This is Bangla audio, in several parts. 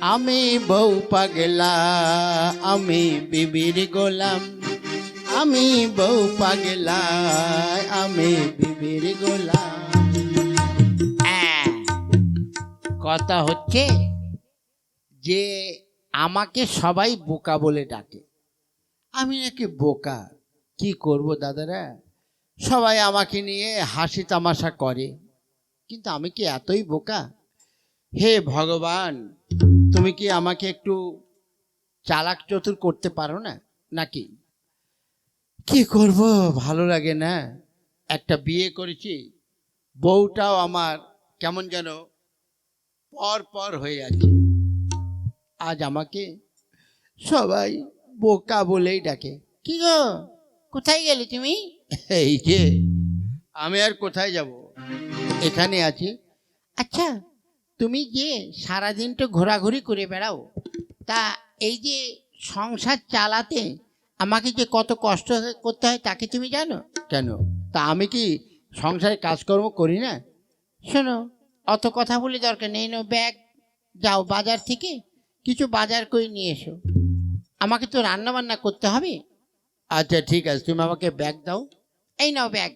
আমি বউ পাগলা, আমি বিবির গোলাম। আমি বউ পাগলা, আমি বিবির গোলাম। কথা হচ্ছে যে আমাকে সবাই বোকা বলে ডাকে। আমি নাকি বোকা? কি করব দাদারা? সবাই আমাকে নিয়ে হাসি তামাশা করে। কিন্তু আমি কি এতই বোকা? হে ভগবান তুমি কি আমাকে একটু চালাক চতুর করতে পারো না? নাকি? কি করব? ভালো লাগে না। একটা বিয়ে করেছি, বউটাও আমার কেমন যেন পর পর হয়ে আছে আজ আমাকে সবাই বোকা বলেই ডাকে। কি গো? কোথায় গেলে তুমি? এই যে, আমি আর কোথায় যাব? এখানে আছি। আচ্ছা তুমি যে সারাদিন তো ঘোরাঘুরি করে বেড়াও। তা এই যে সংসার চালাতে আমাকে যে কত কষ্ট করতে হয় তাকে তুমি জানো? কেন? তা আমি কি সংসারে কাজকর্ম করি না? শোনো অত কথা বলে দরকার নেই। নো ব্যাগ যাও বাজার থেকে কিছু বাজার করে নিয়ে এসো। আমাকে তো রান্না বান্না করতে হবে। আচ্ছা ঠিক আছে। তুমি আমাকে ব্যাগ দাও। এই নাও ব্যাগ।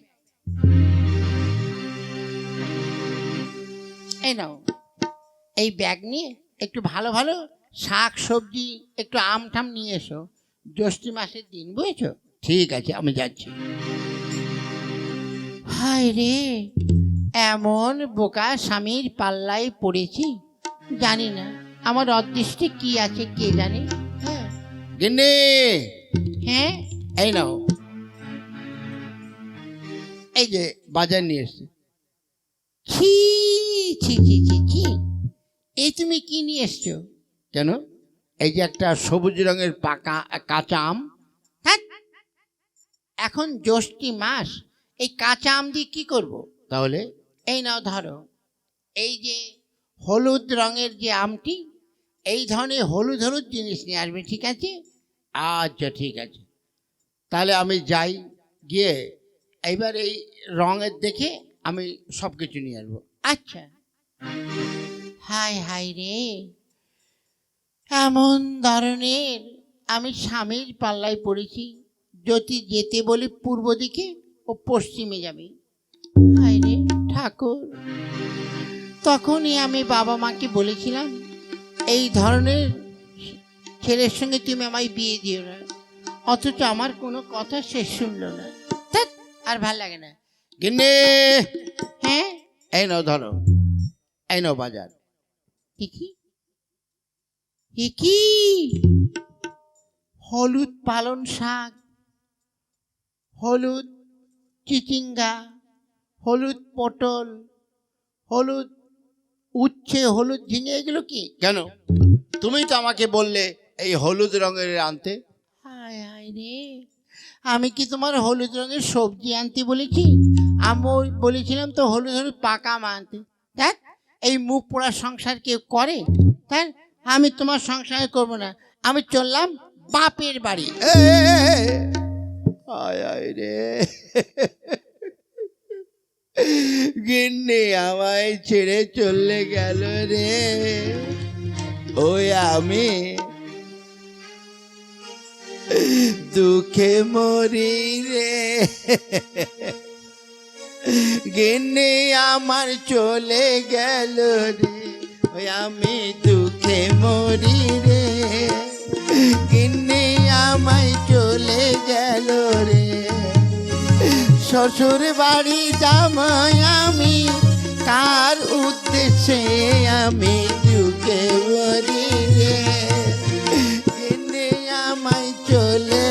এই নাও। এই ব্যাগ নিয়ে একটু ভালো ভালো শাক সবজি একটু আম টাম নিয়ে এসো। জ্যৈষ্ঠী মাসের দিন বুঝেছ? ঠিক আছে আমি যাচ্ছি। হায় রে এমন বোকা স্বামীর পাল্লায় পড়েছি? জানি না আমার অদৃষ্টে কি আছে কে জানে? হ্যাঁ। গিন্নি! হ্যাঁ? এই নাও। এই যে বাজার নিয়ে এসছি। ছি ছি ছি ছি ছি। এই তুমি কি নিয়ে এসছো? কেন? এই যে একটা সবুজ রঙের পাকা কাঁচা আম। ধ্যাৎ, এখন জ্যৈষ্ঠী মাস এই কাঁচা আম দিয়ে কি করব? তাহলে? এই নাও ধরো এই যে হলুদ রঙের যে আমটি এই ধরনের হলুদ হলুদ জিনিস নিয়ে আসবে ঠিক আছে? আচ্ছা ঠিক আছে। তাহলে আমি যাই গিয়ে এইবার এই রঙের দেখে আমি সব কিছু নিয়ে আসব। আচ্ছা। হাই হাই রে। এমন ধরনের আমি স্বামীর পাল্লায় পড়েছি যদি যেতে বলি পূর্ব দিকে ও পশ্চিমে যাবে। হাই রে ঠাকুর। তখনই আমি বাবা মাকে বলেছিলাম এই ধরনের ছেলের সঙ্গে তুমি আমায় বিয়ে দিও না। অথচ আমার কোনো কথা শেষ শুনলো না। ধ্যাৎ, আর ভালো লাগে না। গিন্নি! হ্যাঁ? এই নাও ধরো। এই নাও বাজার। কি? এ কি? হলুদ পালন শাক হলুদ চিচিঙ্গা হলুদ পটল হলুদ উচ্ছে হলুদ ঝিঙে এগুলো কি? কেন? তুমি তো আমাকে বললে এই হলুদ রঙের আনতে। হায় হায় রে। আমি কি তোমার হলুদ রঙের সবজি আনতে বলেছি? আমি বলেছিলাম তো হলুদ হলুদ পাকা আনতে। দেখ এই মুখ পোড়া সংসার কেউ করে? তাই আমি তোমার সংসার করব না। আমি চললাম বাপের বাড়ি। আয় রে। গিন্নি আমায় ছেড়ে চলে গেল রে। ওই আমি দুঃখে মরি রে। গিন্নি আমার চলে গেল রে, ওই আমি দুঃখে মরি রে। গিন্নি আমায় চলে গেল রে। শ্বশুর বাড়ি জামাই আমি কার উদ্দেশ্যে আমি দুঃখে মরি রে। গিন্নি আমায় চলে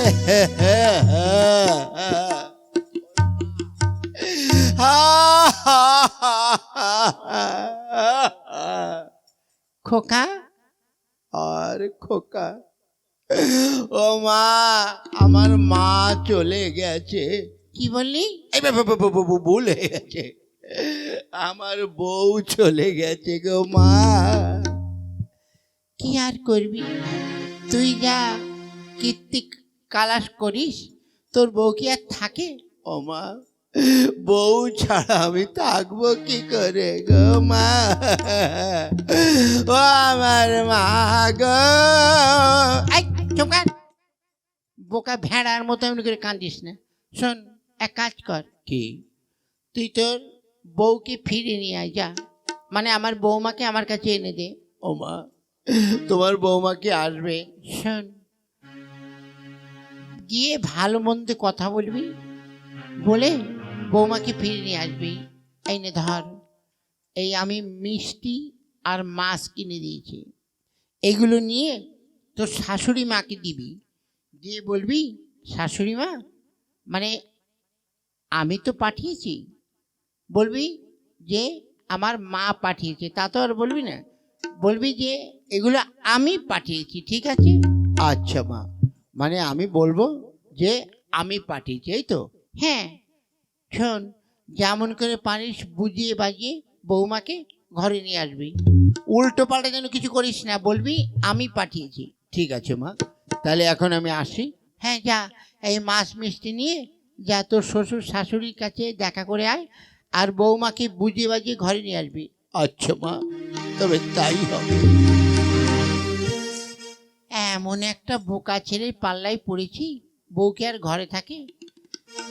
খোকা? আর খোকা। ও মা আমার মা চলে গেছে। কি বললি? এই বে- বে- বে- বে- বে- ভুল হয়ে গেছে। আমার বউ চলে গেছে গো মা। কি আর করবি? তুই যা কীর্তি কালাস করিস তোর বউ কি আর থাকে? ও মা বউ ছাড়া আমি থাকব কি করে গো মা? ও আমার মা গো। কর। বোকা ভেড়ার মতো এমনি করে কাঁদিস না। শোন এক কাজ কর। কি? তুই তোর বউকে ফিরে নিয়ে আয় যা। মানে আমার বৌমাকে আমার কাছে এনে দে। ও মা তোমার বৌমা কি আসবে? শোন গিয়ে ভালো মন্দ কথা বলবি। বলে বৌমাকে ফিরে নিয়ে আসবি। এই নে ধর এই আমি মিষ্টি আর মাছ কিনে দিয়েছি। এগুলো নিয়ে তোর শাশুড়ি মাকে দিবি। দিয়ে বলবি শাশুড়ি মা মানে আমি তো পাঠিয়েছি। বলবি যে আমার মা পাঠিয়েছে। তা তো আর বলবি না। বলবি যে এগুলো আমি পাঠিয়েছি ঠিক আছে? আচ্ছা মা মানে আমি বলব যে আমি পাঠিয়েছি। এই তো? হ্যাঁ। শোন যেমন করে পারিস বুঝিয়ে বাজিয়ে বৌমাকে ঘরে নিয়ে আসবি। উল্টো পাল্টা যেন কিছু করিস না বলবি আমি পাঠিয়েছি। ঠিক আছে মা তাহলে এখন আমি আসি। হ্যাঁ যা এই মাছ মিষ্টি নিয়ে যা তোর শ্বশুর শাশুড়ির কাছে দেখা করে আয় আর বৌমাকে বুঝিয়ে বাজিয়ে ঘরে নিয়ে আসবি। আচ্ছা মা তবে তাই হবে। এমন একটা বোকা ছেলে পাল্লায় পড়েছি বউকে আর ঘরে থাকে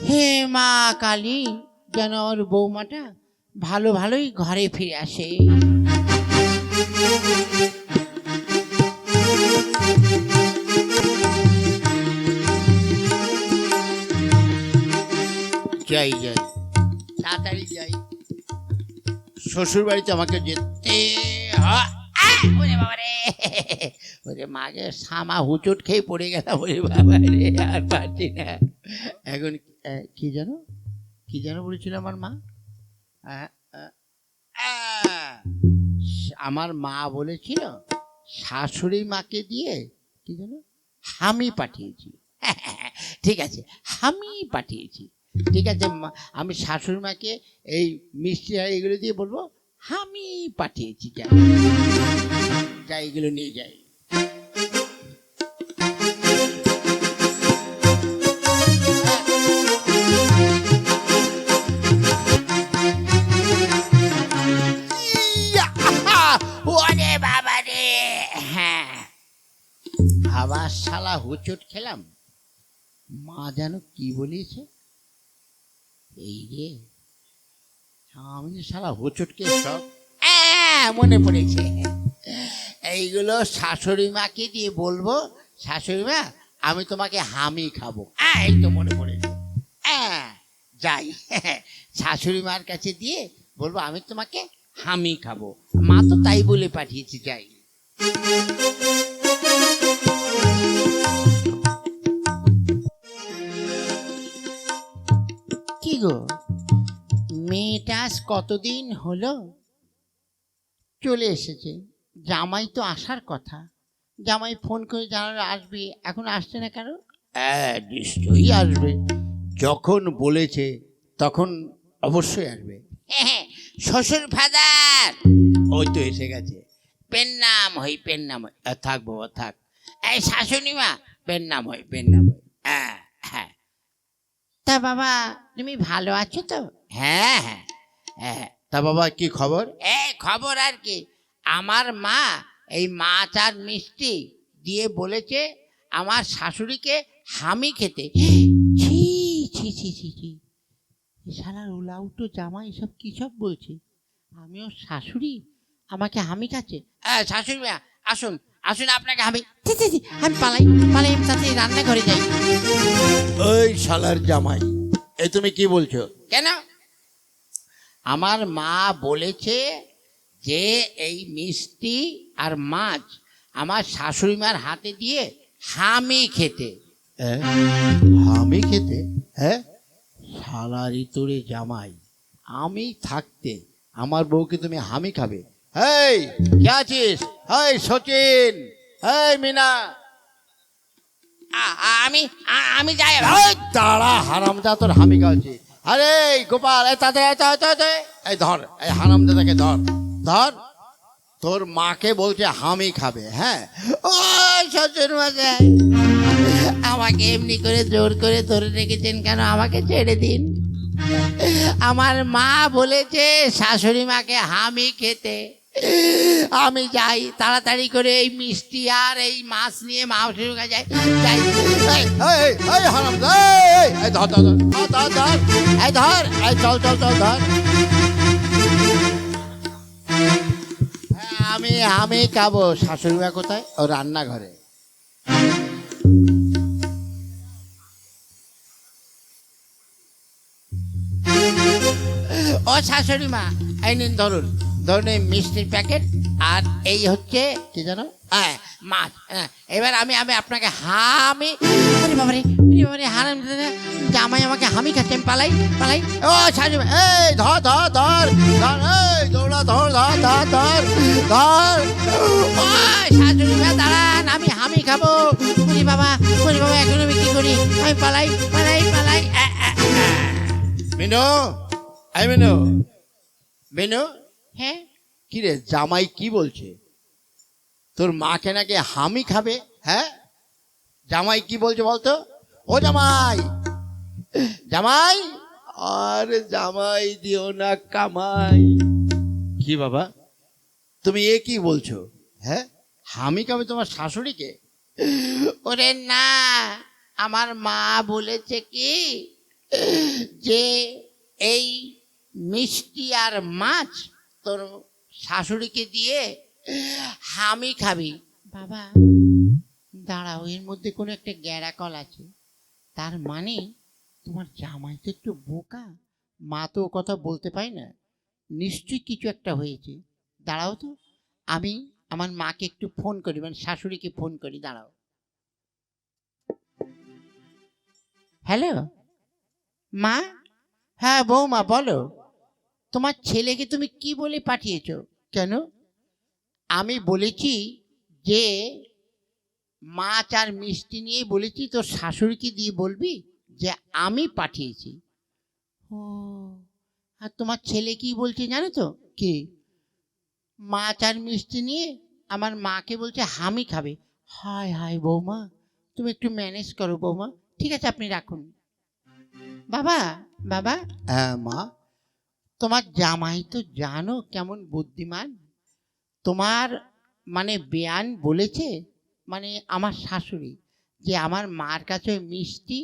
হে মা কালী যেন আমার বৌমাটা ভালো ভালোই ঘরে ফিরে আসে যাই যাই তাড়াতাড়ি যাই শ্বশুর বাড়িতে আমাকে যেতে। আহ! ওরে বাবা রে ওরে মাগে সামা হুচুট খেয়ে পড়ে গেলাম ওরে বাবা রে আর পারছি না এখন কি যেন কি যেন বলেছিল আমার মা? আমার মা বলেছিল, শাশুড়ি মাকে দিয়ে, কি যেন আমি পাঠিয়েছি। ঠিক আছে আমি পাঠিয়েছি। ঠিক আছে আমি শাশুড়ি মাকে এই মিষ্টি এগুলো দিয়ে বলব আমি পাঠিয়েছি যা। যা এগুলো নিয়ে যাই। হুচট খেলাম। মা যেন কি বলিয়েছে? এই রে আমি শালা হুচটকে সব। মনে পড়েছে। এইগুলো শাশুড়ি মাকে দিয়ে বলব শাশুড়ি মা আমি তোমাকে হামি খাব। এই তো মনে পড়েছে। যাই। শাশুড়ি মার কাছে দিয়ে বলব আমি তোমাকে হামি খাব। মা তো তাই বলে পাঠিয়েছি যাই। গো মেয়েটা কতদিন হলো? চলে এসেছে। জামাই তো আসার কথা। জামাই ফোন করে জানালো আসবে? এখন আসছে না কেন? হ্যাঁ নিশ্চয়ই আসবে। যখন বলেছে তখন অবশ্যই আসবে। হ্যাঁ, শ্বশুর ফাদার! ওই তো এসে গেছে। পেন নাম হই পেন নাম হই থাক বাবা থাক। এই শাশুড়ি মা পেন নাম হই পেন নাম হই হ্যাঁ হ্যাঁ। তা বাবা তুমি ভালো আছো তো? হ্যাঁ হ্যাঁ হ্যাঁ তা বাবা কি খবর? এ খবর আর কি। আমার মা এই মাছ আর মিষ্টি দিয়ে বলেছে আমার শাশুড়িকে হামি খেতে। ছি ছি ছি ছি ছি শালার উলাউটো জামা এসব কি সব বলছে? আমিও শাশুড়ি আমাকে হামি খাচ্ছে? হ্যাঁ শাশুড়ি মা আসুন। আসুন আপনাকে হামি ছি, আমি পালাই পালাই আমি তাড়াতাড়ি রান্নাঘরে যাই। ওই শালার জামাই এ তুমি কি বলছো? কেন? আমার মা বলেছে যে এই মিষ্টি আর মাছ আমার শাশুড়ি মার হাতে দিয়ে হামি খেতে? আমি খেতে? হ্যাঁ শালারি তোরে জামাই আমি থাকতে আমার বউকে তুমি হামি খাবে? এই কে আছিস? এই সচিন। এই মিনা। আমি আমি যাই দাঁড়া হারামদা তোর হামি খাওয়াচ্ছি আরে গোপাল এই তাতে এই ধর এই হারামদাদাকে ধর ধর। তোর মাকে বলছে হামি খাবে হ্যাঁ? ও শ্বশুর মশাই আমাকে এমনি করে জোর করে ধরে রেখেছেন কেন? আমাকে ছেড়ে দিন। আমার মা বলেছে শাশুড়ি মাকে হামি খেতে। আমি যাই তাড়াতাড়ি করে এই মিষ্টি আর এই মাছ নিয়ে মাউসির যাই ধর, ধর, ধর, ধর, চল, চল, চল, ধর। হ্যাঁ, আমি আমি শাশুড়ি মা কোথায়? ও রান্নাঘরে। ও শাশুড়ি মা এই নিন ধরুন। ধরুন এই মিষ্টির প্যাকেট আর এই হচ্ছে কি জানো? হ্যাঁ মাছ। হ্যাঁ এবার আমি আমি আপনাকে হামি বাবারে বাবারে, হারাম জামাই আমাকে হামি খাচ্ছে, আমি পালাই পালাই। ও মা এই, ধর ধর ধর ধর, এই, দৌড়া, ধর ধর ধর ধর ধর। ও মা দাঁড়ান, আমি হামি খাব। বলি বাবা বলি বাবা, এখন আমি কি করি। আমি পালাই পালাই পালাই। মিনু, এই মিনু। মিনু হ্যাঁ? কি রে জামাই কি বলছে? তোর মাকে নাকি হামি খাবে? হ্যাঁ? জামাই কি বলছে বলতো? ও জামাই! জামাই! আরে জামাই দিও না কামাই। কি বাবা? তুমি এ কি বলছো? হ্যাঁ? হামি খাবে তোমার শাশুড়িকে? ওরে না আমার মা বলেছে কি যে এই মিষ্টি আর মাছ তোর শাশুড়িকে দিয়ে হামি খাবি। বাবা দাঁড়াও এর মধ্যে কোনো একটা গ্যাড়া কল আছে। তার মানে তোমার জামাই তো একটু বোকা। মা তো কথা বলতে পারে না। নিশ্চয়ই কিছু একটা হয়েছে। দাঁড়াও তো আমি আমার মাকে একটু ফোন করি মানে শাশুড়িকে ফোন করি দাঁড়াও। হ্যালো মা? হ্যাঁ বৌমা বলো। তোমার ছেলেকে তুমি কি বলে পাঠিয়েছ? কেন? আমি বলেছি যে মাছ আর মিষ্টি নিয়ে বলেছি তোর শাশুড়িকে দিয়ে বলবি যে আমি পাঠিয়েছি। ও আর তোমার ছেলে কি বলছে জানো তো? কি? মাছ আর মিষ্টি নিয়ে আমার মাকে বলছে হামি খাবে। হায় হায় বৌমা তুমি একটু ম্যানেজ করো বৌমা। ঠিক আছে আপনি রাখুন। বাবা বাবা। হ্যাঁ মা। তোমার জামাই তো জানো কেমন বুদ্ধিমান। তোমার মানে বেয়ান বলেছে মানে আমার শাশুড়ি যে আমার মার কাছে মিষ্টি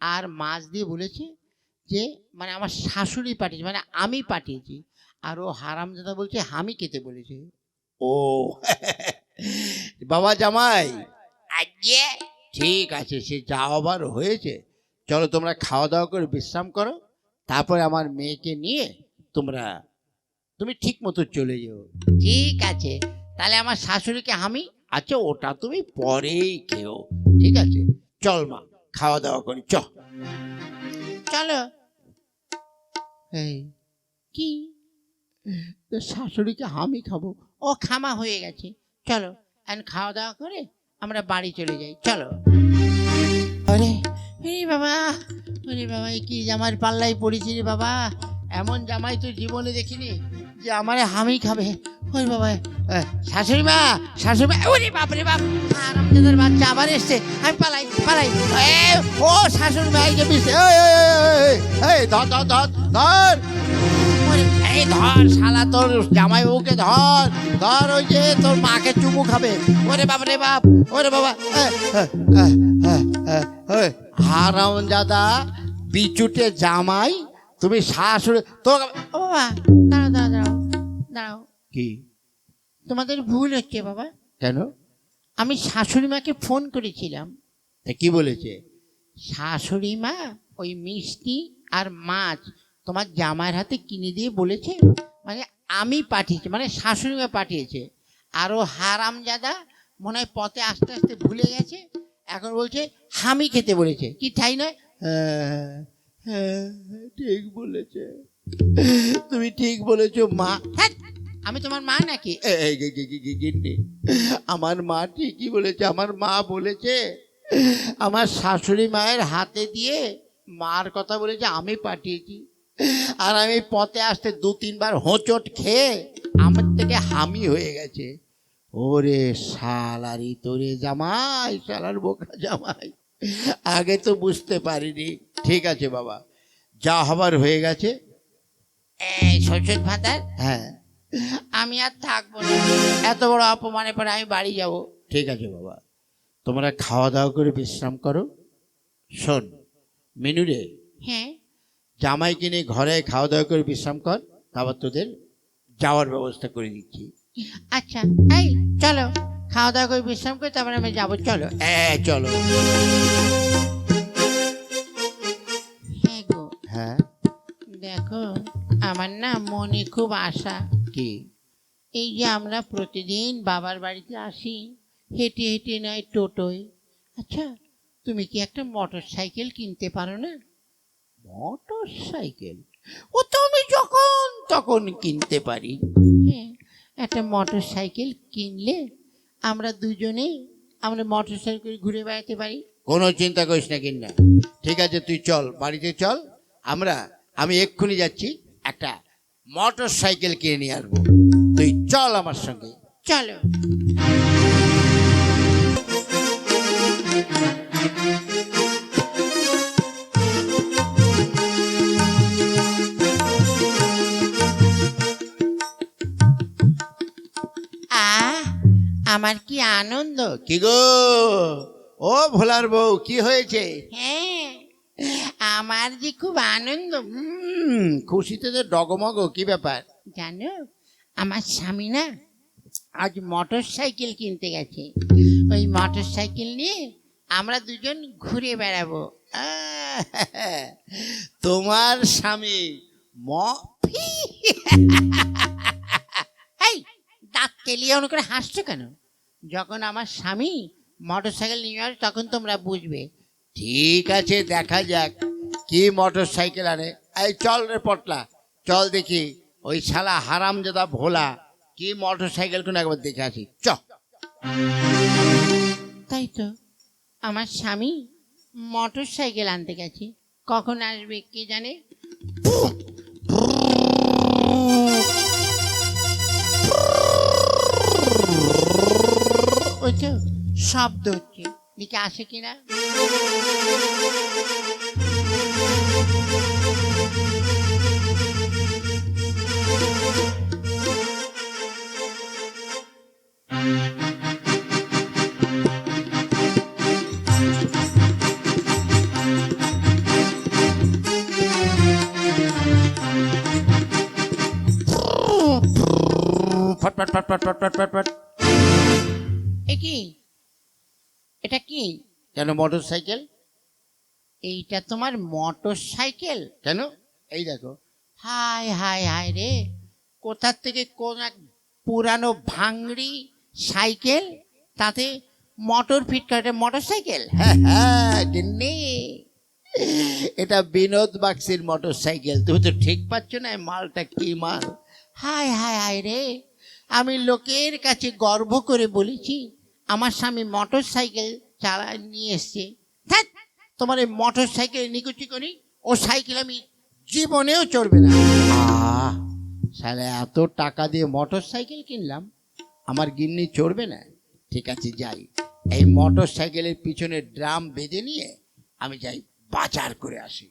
আর মাছ দিয়ে বলেছে যে মানে আমার শাশুড়ি পাঠিয়েছে মানে আমি পাঠিয়েছি। আর ও হারামজাদা বলছে আমি খেতে বলেছে। ও বাবা জামাই। আজকে ঠিক আছে সে যা আবার হয়েছে। চলো তোমরা খাওয়া দাওয়া করে বিশ্রাম করো। তারপরে আমার মেয়েকে নিয়ে তোমরা তুমি ঠিক মতো চলে যেও। ঠিক আছে তাহলে আমার শাশুড়িকে আমি? আচ্ছা ওটা তুমি পরেই খেও ঠিক আছে? চল মা খাওয়া দাওয়া করি চ। চলো। এই কি? শাশুড়িকে আমি খাব। ও খামা হয়ে গেছে। চলো এখন খাওয়া দাওয়া করে আমরা বাড়ি চলে যাই। চলো। আরে। বাবা আরে বাবা কি জামার পাল্লাই পড়েছি রে বাবা। এমন জামাই তো জীবনে দেখিনি যে আমারে হামি খাবে ওই বাবা শাশুড়ি মা শাশুড়ি মা ওরে বাপ রে বাপ আরামজাদার বাচ্চা আবার এসছে আমি পালাই পালাই ও শাশুড়ি মা এই যে বিষ- এই, ধর ধর ধর ধর এই ধর শালা তোর জামাই বউকে ধর ধর ওই যে তোর মাকে চুমু খাবে ওরে বাপ রে বাপ ওরে বাবা হারাম দাদা বিচুটে জামাই তুমি শাশুড়ি তো বাবা দাঁড়াও দাঁড়াও দাঁড়াও দাঁড়াও। কি? তোমাদের ভুল হচ্ছে বাবা। কেন? আমি শাশুড়ি মাকে ফোন করেছিলাম। তা কি বলেছে? শাশুড়ি মা ওই মিষ্টি আর মাছ তোমার জামাইয়ের হাতে কিনে দিয়ে বলেছে মানে আমি পাঠিয়েছি মানে শাশুড়ি মা পাঠিয়েছে। আরও হারামজাদা মনে হয় পথে আস্তে আস্তে ভুলে গেছে এখন বলছে হামি খেতে বলেছে। কি তাই নয়? হ্যাঁ, ঠিক বলেছে। তুমি ঠিক বলেছ মা। হ্যাঁ আমি তোমার মা নাকি? গিন্নি, আমার মা ঠিকই বলেছে আমার মা বলেছে আমার শাশুড়ি মায়ের হাতে দিয়ে মার কথা বলেছে আমি পাঠিয়েছি। আর আমি পথে আসতে দু তিনবার হোঁচট খেয়ে আমার থেকে হামি হয়ে গেছে। ওরে শালারি তোরে জামাই শালার বোকা জামাই। আগে তো বুঝতে পারিনি। ঠিক আছে বাবা। যা হবার হয়ে গেছে। শ্বশুর ফাদার হ্যাঁ। আমি আর থাকব না। এত বড় অপমানের পরে আমি বাড়ি যাব। ঠিক আছে বাবা। তোমরা খাওয়া দাওয়া করে বিশ্রাম করো। শোন মিনু রে। হ্যাঁ। জামাই কিনে ঘরে খাওয়া দাওয়া করে বিশ্রাম কর তারপর তোদের যাওয়ার ব্যবস্থা করে দিচ্ছি। আচ্ছা এই চলো। খাওয়া দাওয়া করে বিশ্রাম করে তারপরে আমি যাব। চলো। হ্যাঁ চলো। হ্যাঁ গো। হ্যাঁ। দেখো আমার না মনে খুব আশা। কি? এই যে আমরা প্রতিদিন বাবার বাড়িতে আসি হেঁটে হেঁটে নয় টোটোয়। আচ্ছা তুমি কি একটা মোটর সাইকেল কিনতে পারো না? মোটর সাইকেল ও তো আমি যখন তখন কিনতে পারি। হ্যাঁ একটা মোটর সাইকেল কিনলে আমরা দুজনে আমরা মোটর সাইকেল ঘুরে বেড়াতে পারি। কোনো চিন্তা করিস না কিনা ঠিক আছে তুই চল বাড়িতে চল। আমরা আমি এক্ষুনি যাচ্ছি একটা মোটর সাইকেল কিনে নিয়ে আসব। তুই চল আমার সঙ্গে। চলো। আমার কি আনন্দ? কি গো? ও ভোলার বউ কি হয়েছে? হ্যাঁ আমার যে খুব আনন্দ। হুম খুশিতে তো ডগমগ কি ব্যাপার? জানো আমার স্বামী না আজ মোটর সাইকেল কিনতে গেছে। ওই মোটর সাইকেল নিয়ে আমরা দুজন ঘুরে বেড়াবো। আহ, তোমার স্বামী ম এই দাঁত তেলিয়ে অন করে হাসছো কেন? যখন আমার স্বামী মোটর সাইকেল নিয়ে আসবে তখন তোমরা বুঝবে। ঠিক আছে দেখা যাক। কি মোটর সাইকেল আনে? এই চল রে পটলা চল দেখি। ওই শালা হারাম হারামজাদা ভোলা কি মোটর সাইকেল কোন একবার দেখে আসি। চ। তাই তো আমার স্বামী মোটর সাইকেল আনতে গেছে। কখন আসবে কে জানে? তো শব্দ হচ্ছে। দিকে আসে কিনা ফট ফট ফট ফট ফট ফট ফট ফট। কেন মোটর সাইকেল এইটা তোমার মোটর সাইকেল কেন? এই দেখো। হায় হায় হায় রে। কোথার থেকে কোন এক পুরানো ভাঙড়ি সাইকেল তাতে মোটর ফিট করে? মোটর সাইকেল হ্যাঁ হ্যাঁ এটা বিনোদ বাক্সির মোটর সাইকেল তুমি তো ঠিক পাচ্ছ না মালটা কি মাল? হায় হায় হায় রে। আমি লোকের কাছে গর্ব করে বলেছি আমার স্বামী মোটর সাইকেল চালা নিয়ে এসছে। ধ্যাৎ, তোমার এই মোটর সাইকেল নিকুচি করি ও সাইকেল আমি জীবনেও চড়বে না। সালে এত টাকা দিয়ে মোটর সাইকেল কিনলাম আমার গিন্নি চড়বে না। ঠিক আছে যাই। এই মোটর সাইকেলের পিছনে ড্রাম বেঁধে নিয়ে আমি যাই বাজার করে আসি।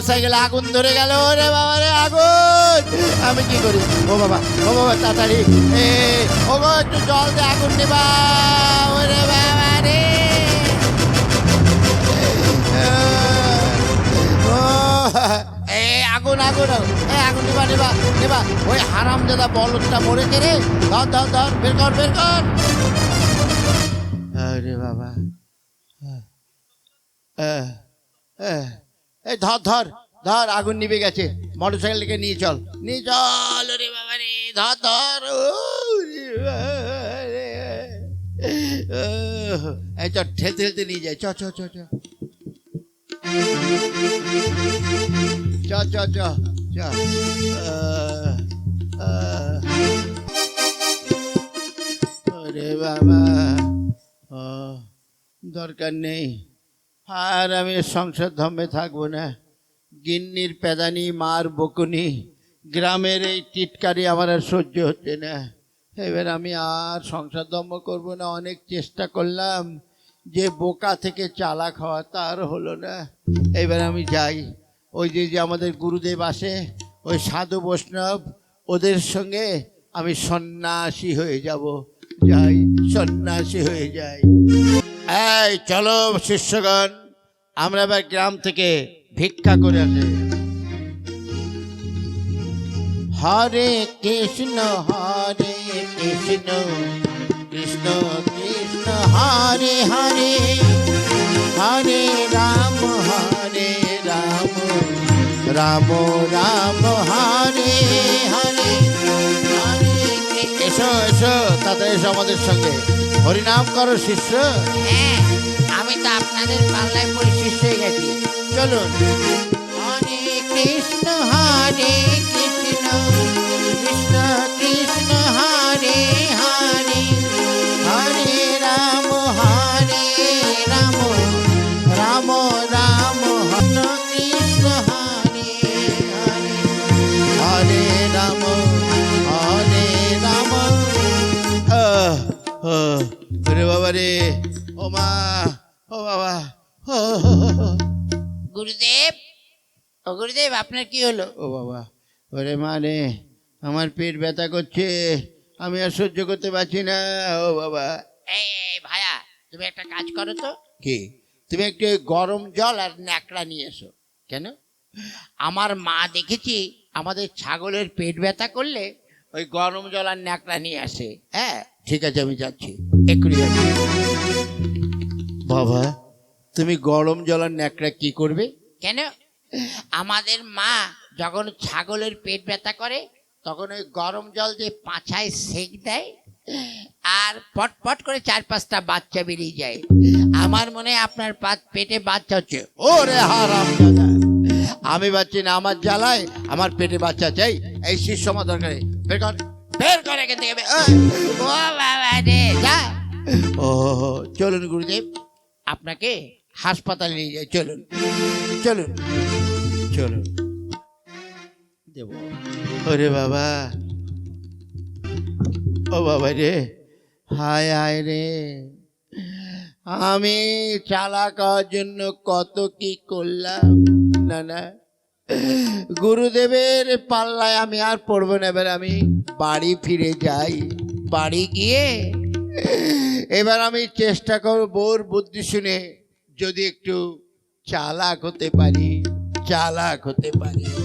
এই মোটর সাইকেল আগুন ধরে গেল। ওরে বাবা রে আগুন! আমি কি করি? ও বাবা ও বাবা তাড়াতাড়ি। এ ও একটু জল দে আগুন নেবা। ওরে বাবা রে আগুন আগুন এ আগুন নিবা নিবা নিবা। ওই হারাম দাদা বলদটা মরেছে রে ধর ধর ধর বের কর বের কর। আরে বাবা। আহ, আহ, এই ধর ধর ধর আগুন নিভে গেছে। মোটর সাইকেলকে নিয়ে চল। নিয়ে চল রে বাবা রে ধর ধর রে রে। এই চ ঠেলতে ঠেলতে নিয়ে চ চ চ চ। চ চ চ চ। আহ, বাবা। দরকার নেই। আর আমি সংসার ধর্মে থাকব না। গিন্নির পেদানি, মার বকুনি, গ্রামের এই টিটকারি আমার আর সহ্য হচ্ছে না। এবার আমি আর সংসার ধর্ম করব না, অনেক চেষ্টা করলাম। যে বোকা থেকে চালাক হওয়া তার হলো না। এবার আমি যাই। ওই যে যে আমাদের গুরুদেব আসে, ওই সাধু বৈষ্ণব, ওদের সঙ্গে আমি সন্ন্যাসী হয়ে যাব। যাই, সন্ন্যাসী হয়ে যাই। এই, চলো শিষ্যগণ, আমরা এবার গ্রাম থেকে ভিক্ষা করে আসি হরে কৃষ্ণ হরে কৃষ্ণ কৃষ্ণ কৃষ্ণ, হরে হরে হরে রাম হরে রাম রাম রাম, হরে হরে হরে কৃষ্ণ। এসো তাতে এসো আমাদের সঙ্গে হরিনাম করো, শিষ্য। হ্যাঁ আমি তো আপনাদের পাল্লায় পড়ে শিষ্য হয়ে গেছি। চলুন। হরে কৃষ্ণ হরে কৃষ্ণ। গুরুদেব ও গুরুদেব আপনার কি হলো? ও বাবা ওরে মা রে আমার পেট ব্যথা করছে আমি আর সহ্য করতে পারছি না ও বাবা। এই এই, ভায়া তুমি একটা কাজ করো তো। কি? তুমি একটু গরম জল আর ন্যাকড়া নিয়ে এসো। কেন? আমার মা দেখেছি আমাদের ছাগলের পেট ব্যথা করলে ওই গরম জল আর ন্যাকড়া নিয়ে আসে। হ্যাঁ ঠিক আছে আমি যাচ্ছি। এক্ষুনি যাচ্ছি। বাবা তুমি গরম জল আর ন্যাকড়া কি করবে? কেন? আমাদের মা যখন ছাগলের পেট ব্যথা করে, তখন ওই গরম জল দিয়ে পাছায় সেক দেয় আর পটপট করে চার পাঁচটা বাচ্চা বেরিয়ে যায়। আমার মনে আপনার পেটে বাচ্চা হচ্ছে। ওরে হারাম আমি পাচ্ছি না, আমার জ্বালায় আমার পেটে বাচ্চা চাই এই শীর্ষ দরকারে। বের কর, বের করে এখান থেকে ও বাবা রে, যা। ও, চলুন গুরুদেব, আপনাকে হাসপাতালে নিয়ে যাই চলুন। চলুন। চলুন। দেব। ওরে বাবা। ও বাবা রে। হায় হায় রে। আমি চালাক হওয়ার জন্য কত কি করলাম না না গুরুদেবের পাল্লায় আমি আর পড়ব না। এবার আমি বাড়ি ফিরে যাই। বাড়ি গিয়ে এবার আমি চেষ্টা করব বোর বুদ্ধি শুনে। যদি একটু চালাক হতে পারি চালাক হতে পারি।